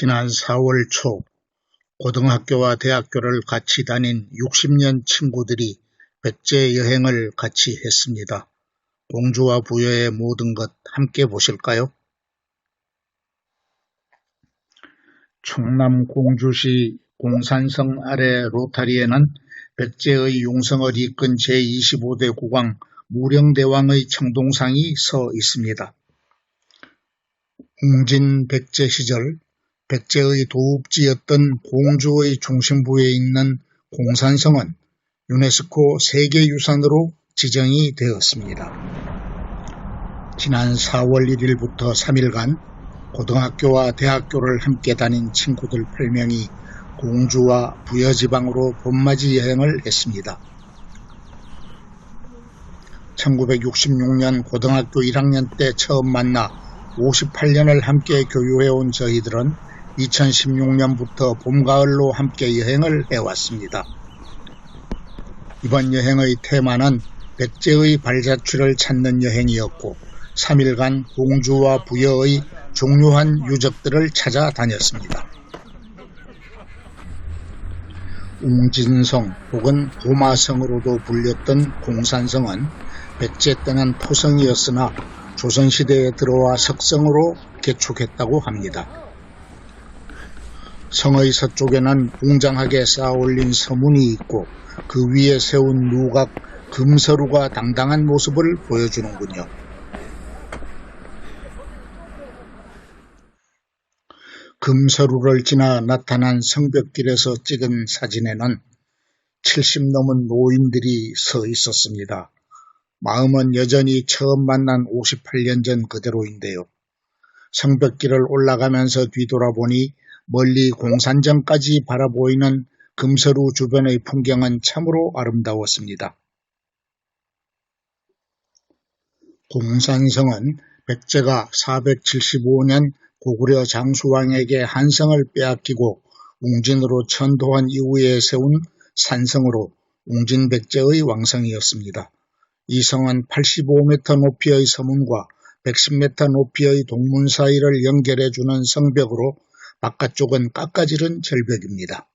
지난 4월 초 고등학교와 대학교를 같이 다닌 60년 친구들이 백제 여행을 같이 했습니다. 공주와 부여의 모든 것 함께 보실까요? 충남 공주시 공산성 아래 로타리에는 백제의 용성을 이끈 제25대 국왕 무령대왕의 청동상이 서 있습니다. 웅진 백제 시절 백제의 도읍지였던 공주의 중심부에 있는 공산성은 유네스코 세계유산으로 지정이 되었습니다. 지난 4월 1일부터 3일간 고등학교와 대학교를 함께 다닌 친구들 8명이 공주와 부여지방으로 봄맞이 여행을 했습니다. 1966년 고등학교 1학년 때 처음 만나 58년을 함께 교유해온 저희들은 2016년부터 봄, 가을로 함께 여행을 해왔습니다. 이번 여행의 테마는 백제의 발자취를 찾는 여행이었고 3일간 공주와 부여의 중요한 유적들을 찾아다녔습니다. 웅진성 혹은 고마성으로도 불렸던 공산성은 백제 때는 토성이었으나 조선시대에 들어와 석성으로 개축했다고 합니다. 성의 서쪽에는 웅장하게 쌓아 올린 서문이 있고 그 위에 세운 누각 금서루가 당당한 모습을 보여주는군요. 금서루를 지나 나타난 성벽길에서 찍은 사진에는 70 넘은 노인들이 서 있었습니다. 마음은 여전히 처음 만난 58년 전 그대로인데요. 성벽길을 올라가면서 뒤돌아보니 멀리 공산정까지 바라보이는 금서루 주변의 풍경은 참으로 아름다웠습니다. 공산성은 백제가 475년 고구려 장수왕에게 한성을 빼앗기고 웅진으로 천도한 이후에 세운 산성으로 웅진백제의 왕성이었습니다. 이 성은 85m 높이의 서문과 110m 높이의 동문 사이를 연결해주는 성벽으로 바깥쪽은 깎아지른 절벽입니다.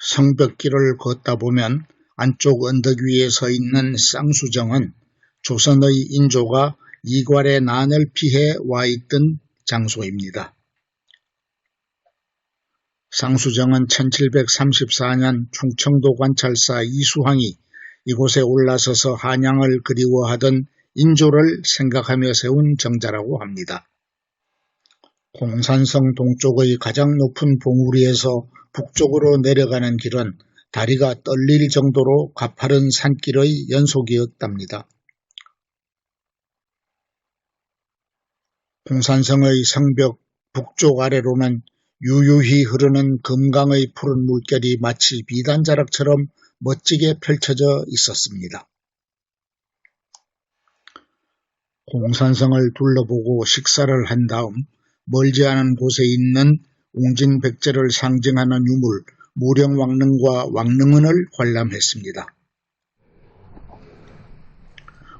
성벽길을 걷다 보면 안쪽 언덕 위에 서 있는 쌍수정은 조선의 인조가 이괄의 난을 피해 와 있던 장소입니다. 상수정은 1734년 충청도 관찰사 이수항이 이곳에 올라서서 한양을 그리워하던 인조를 생각하며 세운 정자라고 합니다. 공산성 동쪽의 가장 높은 봉우리에서 북쪽으로 내려가는 길은 다리가 떨릴 정도로 가파른 산길의 연속이었답니다. 공산성의 성벽 북쪽 아래로는 유유히 흐르는 금강의 푸른 물결이 마치 비단자락처럼 멋지게 펼쳐져 있었습니다. 공산성을 둘러보고 식사를 한 다음 멀지 않은 곳에 있는 웅진백제를 상징하는 유물 무령왕릉과 왕릉원을 관람했습니다.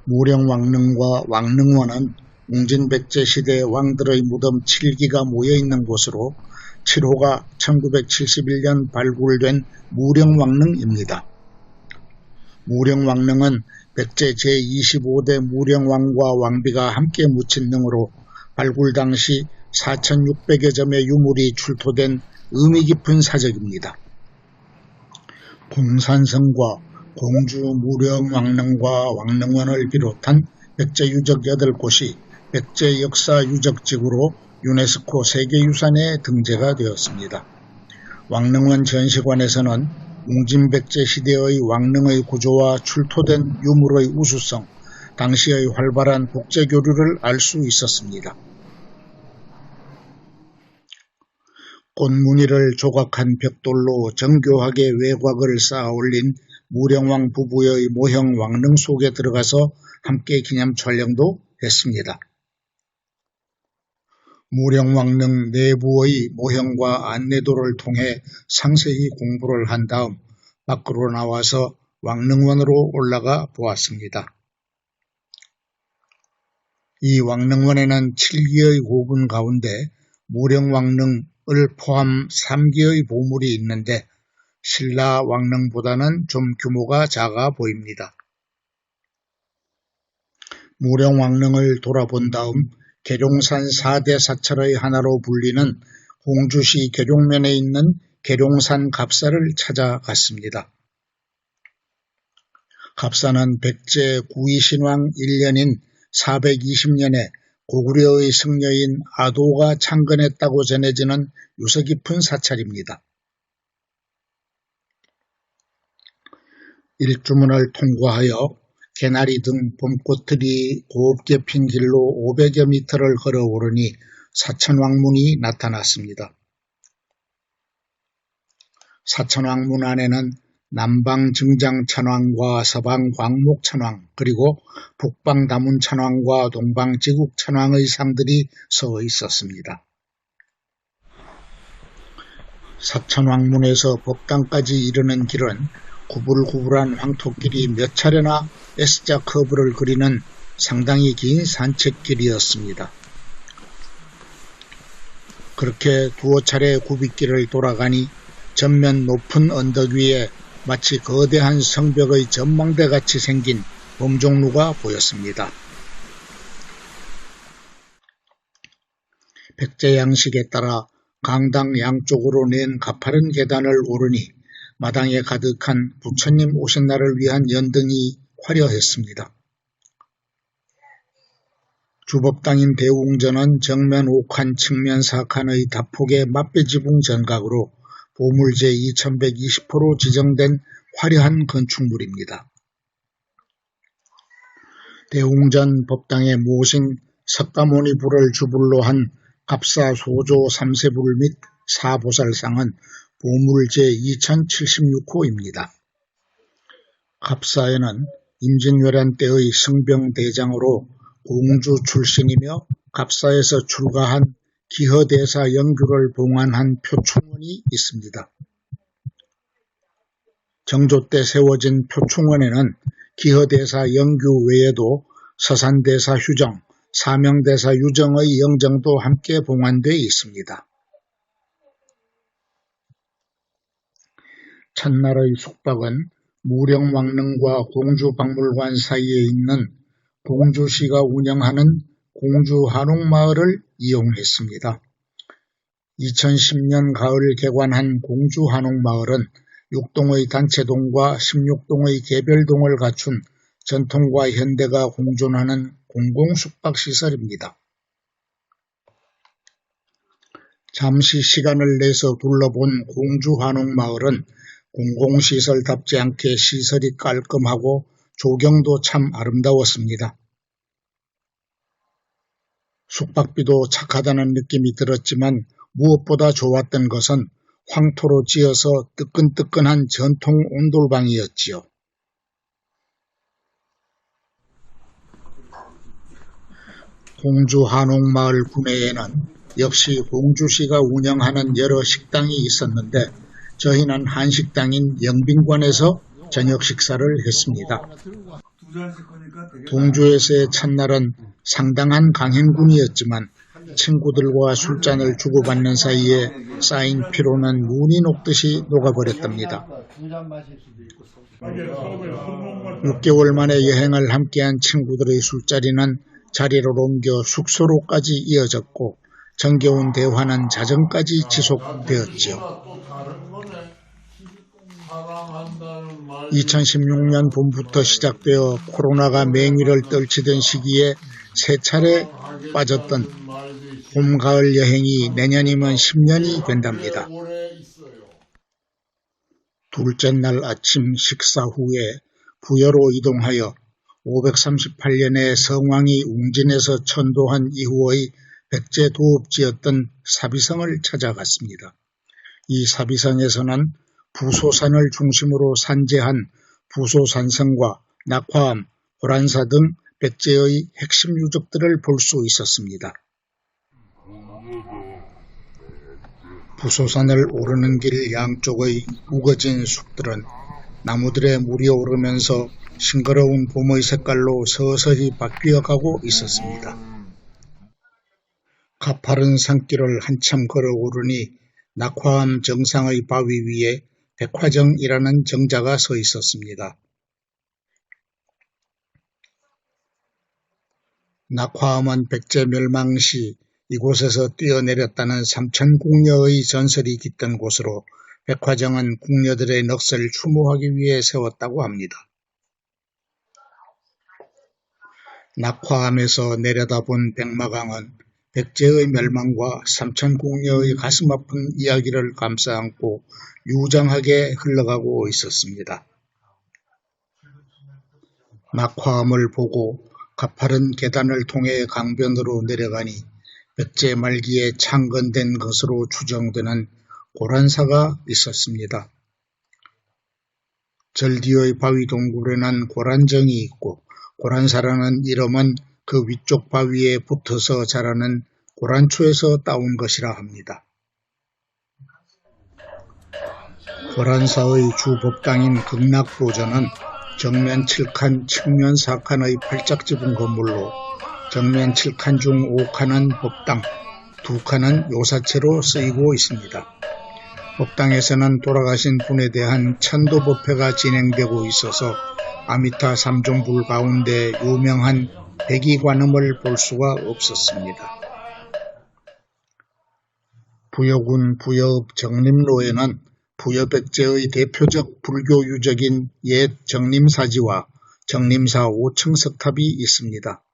무령왕릉과 왕릉원은 웅진백제 시대 왕들의 무덤 7기가 모여있는 곳으로 7호가 1971년 발굴된 무령왕릉입니다. 무령왕릉은 백제 제25대 무령왕과 왕비가 함께 묻힌 능으로 발굴 당시 4,600여 점의 유물이 출토된 의미 깊은 사적입니다. 공산성과 공주 무령 왕릉과 왕릉원을 비롯한 백제 유적 8곳이 백제 역사 유적지구로 유네스코 세계유산에 등재가 되었습니다. 왕릉원 전시관에서는 웅진백제 시대의 왕릉의 구조와 출토된 유물의 우수성, 당시의 활발한 국제교류를 알 수 있었습니다. 꽃무늬를 조각한 벽돌로 정교하게 외곽을 쌓아 올린 무령왕 부부의 모형 왕릉 속에 들어가서 함께 기념 촬영도 했습니다. 무령왕릉 내부의 모형과 안내도를 통해 상세히 공부를 한 다음 밖으로 나와서 왕릉원으로 올라가 보았습니다. 이 왕릉원에는 7기의 고군 가운데 무령왕릉 을 포함 3기의 보물이 있는데 신라 왕릉보다는 좀 규모가 작아 보입니다. 무령 왕릉을 돌아본 다음 계룡산 4대 사찰의 하나로 불리는 홍주시 계룡면에 있는 계룡산 갑사를 찾아갔습니다. 갑사는 백제 구이신왕 1년인 420년에 고구려의 승려인 아도가 창건했다고 전해지는 유서 깊은 사찰입니다. 일주문을 통과하여 개나리 등 봄꽃들이 곱게 핀 길로 500여 미터를 걸어오르니 사천왕문이 나타났습니다. 사천왕문 안에는 남방 증장 천왕과 서방 광목 천왕 그리고 북방 다문 천왕과 동방 지국 천왕의 상들이 서 있었습니다. 사천왕문에서 법당까지 이르는 길은 구불구불한 황토길이 몇 차례나 S자 커브를 그리는 상당히 긴 산책길이었습니다. 그렇게 두어 차례 굽이길을 돌아가니 전면 높은 언덕 위에 마치 거대한 성벽의 전망대 같이 생긴 범종루가 보였습니다. 백제 양식에 따라 강당 양쪽으로 낸 가파른 계단을 오르니 마당에 가득한 부처님 오신 날을 위한 연등이 화려했습니다. 주법당인 대웅전은 정면 5칸 측면 4칸의 다폭의 맛배지붕 전각으로 보물제 2120호로 지정된 화려한 건축물입니다. 대웅전 법당에 모신 석가모니 불을 주불로 한 갑사 소조 3세불 및 사보살상은 보물 제 2076호입니다. 갑사에는 임진왜란 때의 승병대장으로 공주 출신이며 갑사에서 출가한 기허대사 영규를 봉안한 표충원이 있습니다. 정조 때 세워진 표충원에는 기허대사 영규 외에도 서산대사 휴정, 사명대사 유정의 영정도 함께 봉안되어 있습니다. 첫날의 숙박은 무령왕릉과 공주박물관 사이에 있는 공주시가 운영하는 공주한옥마을을 이용했습니다. 2010년 가을 개관한 공주 한옥마을은 6동의 단체동과 16동의 개별동을 갖춘 전통과 현대가 공존하는 공공숙박시설입니다. 잠시 시간을 내서 둘러본 공주 한옥마을은 공공시설답지 않게 시설이 깔끔하고 조경도 참 아름다웠습니다. 숙박비도 착하다는 느낌이 들었지만 무엇보다 좋았던 것은 황토로 지어서 뜨끈뜨끈한 전통 온돌방이었지요. 공주 한옥마을 구내에는 역시 공주시가 운영하는 여러 식당이 있었는데 저희는 한식당인 영빈관에서 저녁 식사를 했습니다. 동주에서의 첫날은 상당한 강행군이었지만 친구들과 술잔을 주고받는 사이에 쌓인 피로는 눈이 녹듯이 녹아버렸답니다. 6개월 만에 여행을 함께한 친구들의 술자리는 자리를 옮겨 숙소로까지 이어졌고 정겨운 대화는 자정까지 지속되었지요. 2016년 봄부터 시작되어 코로나가 맹위를 떨치던 시기에 세 차례 빠졌던 봄, 가을 여행이 내년이면 10년이 된답니다. 둘째 날 아침 식사 후에 부여로 이동하여 538년에 성왕이 웅진에서 천도한 이후의 백제 도읍지였던 사비성을 찾아갔습니다. 이 사비성에서는 부소산을 중심으로 산재한 부소산성과 낙화암, 호란사 등 백제의 핵심 유적들을 볼 수 있었습니다. 부소산을 오르는 길 양쪽의 우거진 숲들은 나무들의 물이 오르면서 싱그러운 봄의 색깔로 서서히 바뀌어가고 있었습니다. 가파른 산길을 한참 걸어 오르니 낙화암 정상의 바위 위에 백화정이라는 정자가 서 있었습니다. 낙화암은 백제 멸망 시 이곳에서 뛰어내렸다는 삼천궁녀의 전설이 깃든 곳으로 백화정은 궁녀들의 넋을 추모하기 위해 세웠다고 합니다. 낙화암에서 내려다본 백마강은 백제의 멸망과 삼천궁녀의 가슴 아픈 이야기를 감싸안고 유장하게 흘러가고 있었습니다. 낙화암을 보고 가파른 계단을 통해 강변으로 내려가니 백제 말기에 창건된 것으로 추정되는 고란사가 있었습니다. 절뒤의 바위 동굴에는 고란정이 있고 고란사라는 이름은 그 위쪽 바위에 붙어서 자라는 고란초에서 따온 것이라 합니다. 고란사의 주법당인 극락보전은 정면 7칸, 측면 4칸의 팔짝지붕 건물로 정면 7칸 중 5칸은 법당, 2칸은 요사체로 쓰이고 있습니다. 법당에서는 돌아가신 분에 대한 천도법회가 진행되고 있어서 아미타 삼종불 가운데 유명한 백이관음을 볼 수가 없었습니다. 부여군 부여읍 정림로에는 부여백제의 대표적 불교 유적인 옛 정림사지와 정림사 5층 석탑이 있습니다.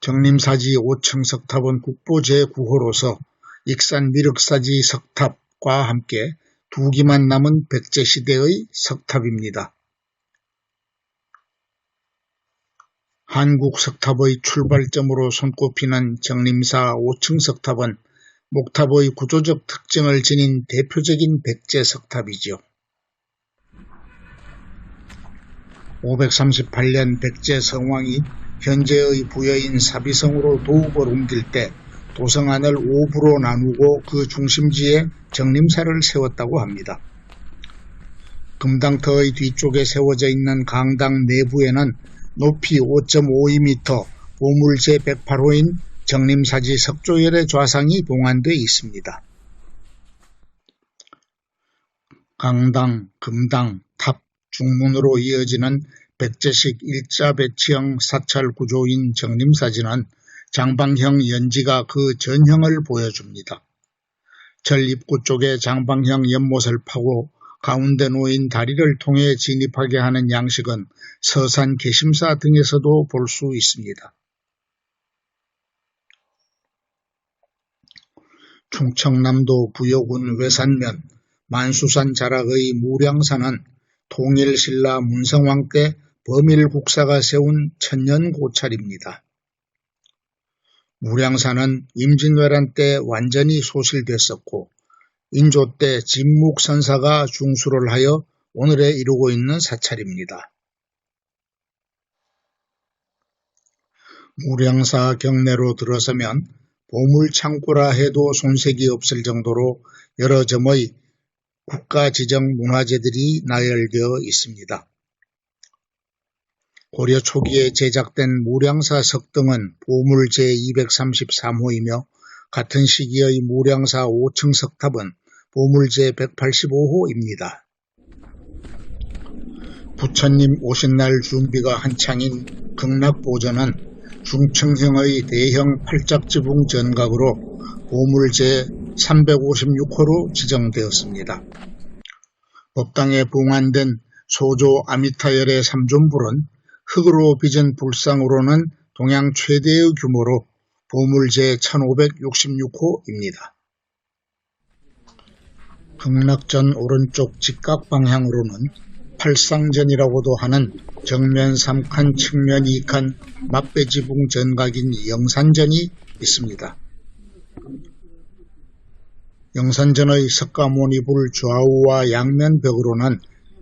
정림사지 5층 석탑은 국보 제9호로서 익산 미륵사지 석탑과 함께 두 기만 남은 백제시대의 석탑입니다. 한국 석탑의 출발점으로 손꼽히는 정림사 5층 석탑은 목탑의 구조적 특징을 지닌 대표적인 백제 석탑이죠. 538년 백제 성왕이 현재의 부여인 사비성으로 도읍을 옮길 때 도성안을 5부로 나누고 그 중심지에 정림사를 세웠다고 합니다. 금당터의 뒤쪽에 세워져 있는 강당 내부에는 높이 5.52m 보물 제 108호인 정림사지 석조열의 좌상이 봉안되어 있습니다. 강당, 금당, 탑, 중문으로 이어지는 백제식 일자 배치형 사찰 구조인 정림사지는 장방형 연지가 그 전형을 보여줍니다. 절 입구 쪽에 장방형 연못을 파고 가운데 놓인 다리를 통해 진입하게 하는 양식은 서산 개심사 등에서도 볼 수 있습니다. 충청남도 부여군 외산면 만수산 자락의 무량산은 통일신라 문성왕 때 범일 국사가 세운 천년 고찰입니다. 무량산은 임진왜란 때 완전히 소실됐었고 인조 때 진묵선사가 중수를 하여 오늘에 이루고 있는 사찰입니다. 무량사 경내로 들어서면 보물창고라 해도 손색이 없을 정도로 여러 점의 국가지정 문화재들이 나열되어 있습니다. 고려 초기에 제작된 무량사 석등은 보물 제233호이며 같은 시기의 무량사 5층 석탑은 보물 제185호입니다. 부처님 오신 날 준비가 한창인 극락보전은 중층형의 대형 팔짝지붕 전각으로 보물 제 356호로 지정되었습니다. 법당에 봉안된 소조 아미타열의 삼존불은 흙으로 빚은 불상으로는 동양 최대의 규모로 보물 제 1566호입니다. 극락전 오른쪽 직각 방향으로는 팔상전이라고도 하는 정면 3칸 측면 2칸 맛배지붕 전각인 영산전이 있습니다. 영산전의 석가모니불 좌우와 양면 벽으로는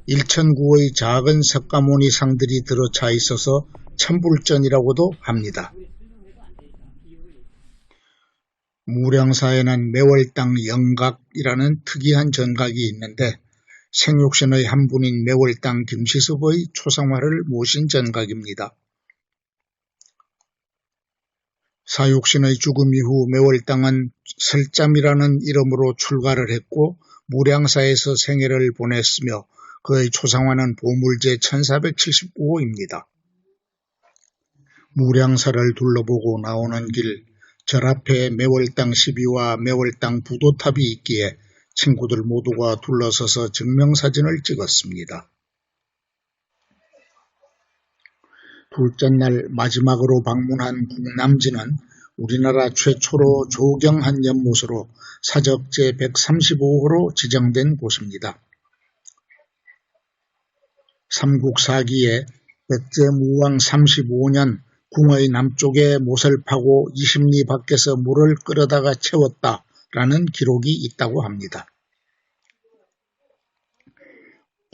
1천구의 작은 석가모니 상들이 들어차 있어서 천불전이라고도 합니다. 무량사에는 매월당 영각이라는 특이한 전각이 있는데 생육신의 한 분인 매월당 김시섭의 초상화를 모신 전각입니다. 사육신의 죽음 이후 매월당은 설잠이라는 이름으로 출가를 했고 무량사에서 생애를 보냈으며 그의 초상화는 보물제 1479호입니다. 무량사를 둘러보고 나오는 길, 절 앞에 매월당 시비와 매월당 부도탑이 있기에 친구들 모두가 둘러서서 증명사진을 찍었습니다. 둘째 날 마지막으로 방문한 국남지는 우리나라 최초로 조경한 연못으로 사적 제 135호로 지정된 곳입니다. 삼국 사기에 백제 무왕 35년 궁의 남쪽에 못을 파고 20리 밖에서 물을 끌어다가 채웠다 라는 기록이 있다고 합니다.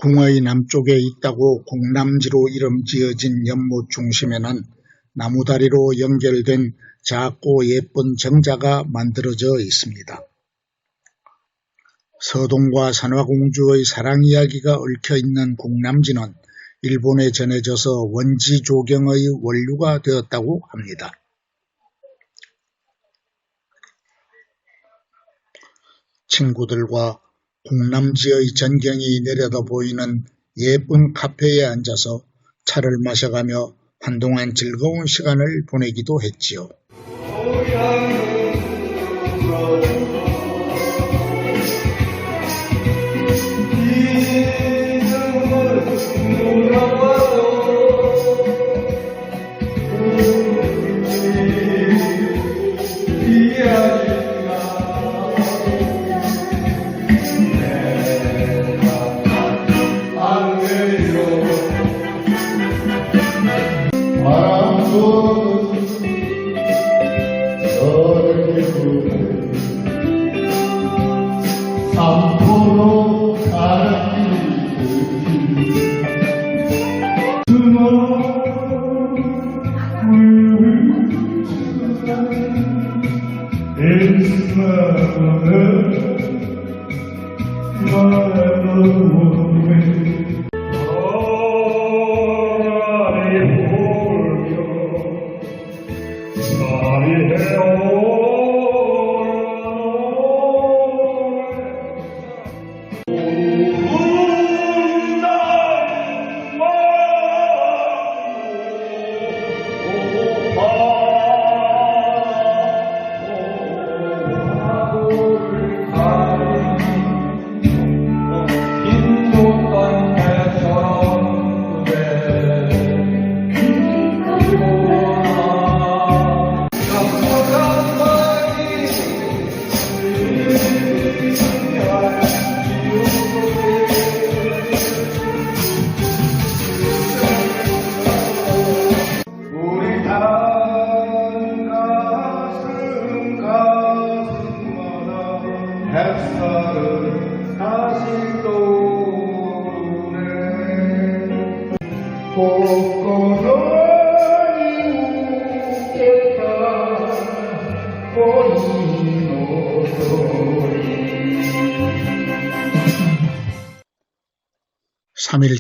궁의 남쪽에 있다고 공남지로 이름 지어진 연못 중심에는 나무다리로 연결된 작고 예쁜 정자가 만들어져 있습니다. 서동과 산화공주의 사랑 이야기가 얽혀 있는 궁남지는 일본에 전해져서 원지 조경의 원류가 되었다고 합니다. 친구들과 궁남지의 전경이 내려다 보이는 예쁜 카페에 앉아서 차를 마셔가며 한동안 즐거운 시간을 보내기도 했지요. 우리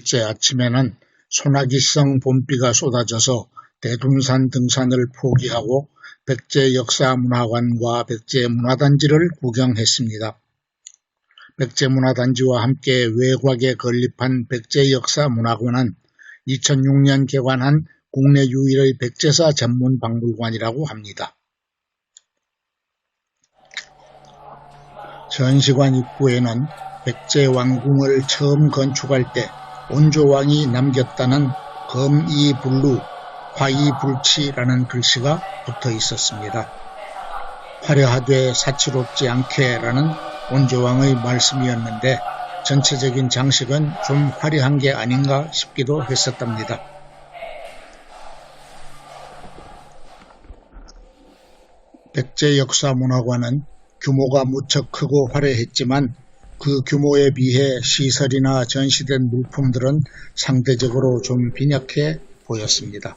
3일째 아침에는 소나기성 봄비가 쏟아져서 대둔산 등산을 포기하고 백제 역사문화관과 백제 문화단지를 구경했습니다. 백제 문화단지와 함께 외곽에 건립한 백제 역사문화관은 2006년 개관한 국내 유일의 백제사 전문 박물관이라고 합니다. 전시관 입구에는 백제 왕궁을 처음 건축할 때 온조왕이 남겼다는 검이불루 화이불치라는 글씨가 붙어 있었습니다. 화려하되 사치롭지 않게라는 온조왕의 말씀이었는데 전체적인 장식은 좀 화려한 게 아닌가 싶기도 했었답니다. 백제역사문화관은 규모가 무척 크고 화려했지만 그 규모에 비해 시설이나 전시된 물품들은 상대적으로 좀 빈약해 보였습니다.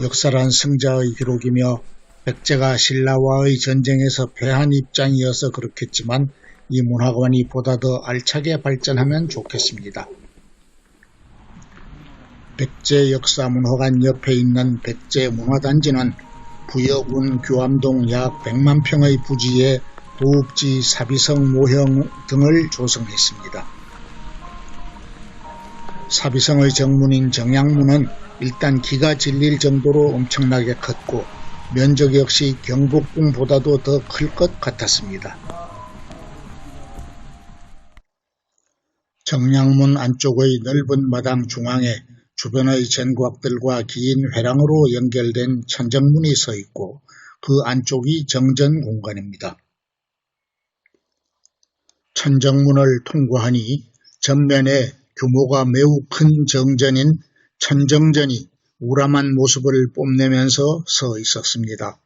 역사란 승자의 기록이며 백제가 신라와의 전쟁에서 패한 입장이어서 그렇겠지만 이 문화관이 보다 더 알차게 발전하면 좋겠습니다. 백제 역사문화관 옆에 있는 백제 문화단지는 부여군 교암동 약 100만 평의 부지에 도읍지 사비성 모형 등을 조성했습니다. 사비성의 정문인 정양문은 일단 기가 질릴 정도로 엄청나게 컸고 면적 역시 경복궁보다도 더 클 것 같았습니다. 정량문 안쪽의 넓은 마당 중앙에 주변의 전곽들과 긴 회랑으로 연결된 천정문이 서 있고 그 안쪽이 정전 공간입니다. 천정문을 통과하니 전면에 규모가 매우 큰 정전인 천정전이 우람한 모습을 뽐내면서 서 있었습니다.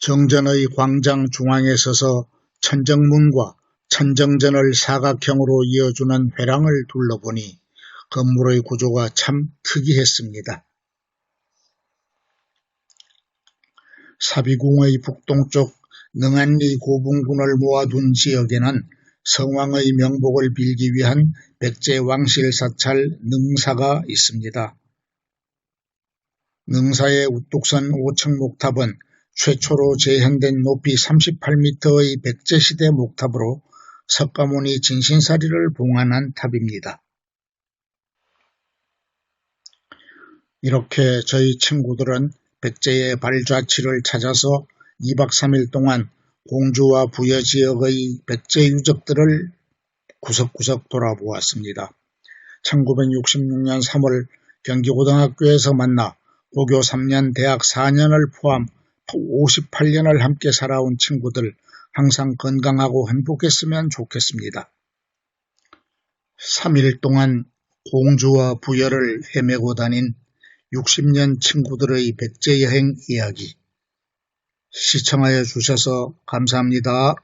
정전의 광장 중앙에 서서 천정문과 천정전을 사각형으로 이어주는 회랑을 둘러보니 건물의 구조가 참 특이했습니다. 사비궁의 북동쪽 능안리 고분군을 모아둔 지역에는 성왕의 명복을 빌기 위한 백제 왕실 사찰 능사가 있습니다. 능사의 우뚝선 5층 목탑은 최초로 재현된 높이 38m의 백제시대 목탑으로 석가모니 진신사리를 봉안한 탑입니다. 이렇게 저희 친구들은 백제의 발자취를 찾아서 2박 3일 동안 공주와 부여 지역의 백제 유적들을 구석구석 돌아보았습니다. 1966년 3월 경기고등학교에서 만나 고교 3년, 대학 4년을 포함 58년을 함께 살아온 친구들 항상 건강하고 행복했으면 좋겠습니다. 3일 동안 공주와 부여를 헤매고 다닌 60년 친구들의 백제 여행 이야기 시청하여 주셔서 감사합니다.